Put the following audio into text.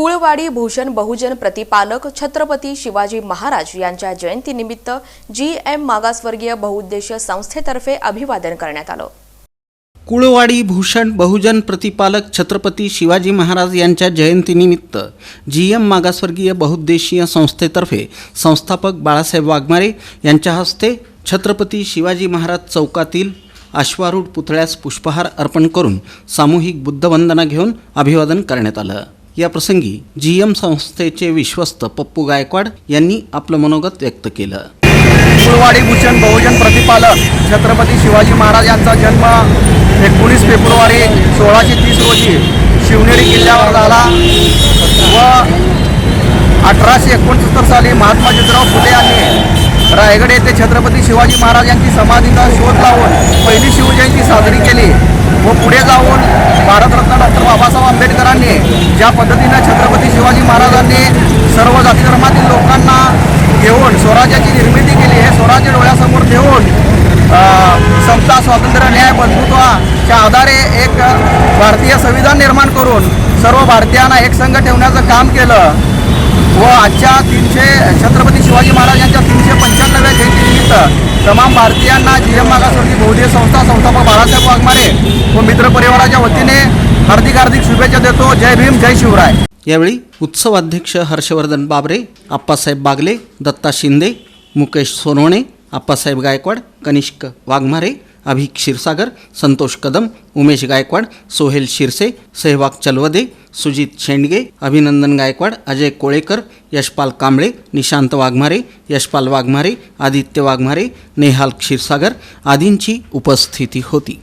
कुळवाडी भूषण बहुजन प्रतिपालक छत्रपती शिवाजी महाराज यांच्या जयंतीनिमित्त G M मागासवर्गीय बहुउद्देशीय संस्थेतर्फे अभिवादन करण्यात आलं. कुळवाडी भूषण बहुजन प्रतिपालक छत्रपती शिवाजी महाराज यांच्या जयंतीनिमित्त जी एम मागासवर्गीय बहुउद्देशीय संस्थेतर्फे संस्थापक बाळासाहेब वाघमारे यांच्या हस्ते छत्रपती शिवाजी महाराज चौकातील अश्वारूढ पुतळ्यास पुष्पहार अर्पण करून सामूहिक बुद्धवंदना घेऊन अभिवादन करण्यात आलं. या प्रसंगी जी एम संस्थेचे विश्वस्त पप्पू गायकवाड यांनी आपलं मनोगत व्यक्त केलं. कुळवाडी भूषण बहुजन प्रतिपालक छत्रपती शिवाजी महाराज यांचा जन्म एकोणीस फेब्रुवारी सोळाशे तीस रोजी शिवनेरी किल्ल्यावर झाला व अठराशे एकोणसत्तर साली महात्मा ज्योतिराव फुले यांनी रायगड येथे छत्रपती शिवाजी महाराज यांची समाधीचा शोध लावून पहिली शिवजयंती साजरी केली व पुढे जाऊन भारतरत्न डॉक्टर ज्या पद्धतीनं छत्रपती शिवाजी महाराजांनी सर्व जाती धर्मातील लोकांना घेऊन स्वराज्याची निर्मिती केली हे स्वराज्य डोळ्यासमोर ठेवून समता स्वातंत्र्य न्याय बंधुत्वाच्या आधारे एक भारतीय संविधान निर्माण करून सर्व भारतीयांना एकसंघ ठेवण्याचं काम केलं. व आजच्या तीनशे छत्रपती शिवाजी महाराज यांच्या तीनशे पंच्याण्णव्या जयंतीनिमित्त तमाम भारतीयांना जी एम मागासवर्गीय बौद्धिक संस्था संस्थापक बाळासाहेब वाघमारे व मित्र परिवाराच्या वतीने हार्दिक हार्दिक शुभेच्छा देतो. जय भीम जय शिवराय. यावेळी उत्सवाध्यक्ष हर्षवर्धन बाबरे आप्पासाहेब बागले दत्ता शिंदे मुकेश सोनवणे आप्पासाहेब गायकवाड कनिष्क वाघमारे अभिक क्षीरसागर संतोष कदम उमेश गायकवाड सोहेल शिरसे सेहवाग चलवदे सुजित शेंडगे अभिनंदन गायकवाड अजय कोळेकर यशपाल कांबळे निशांत वाघमारे यशपाल वाघमारे आदित्य वाघमारे नेहाल क्षीरसागर आदींची उपस्थिती होती.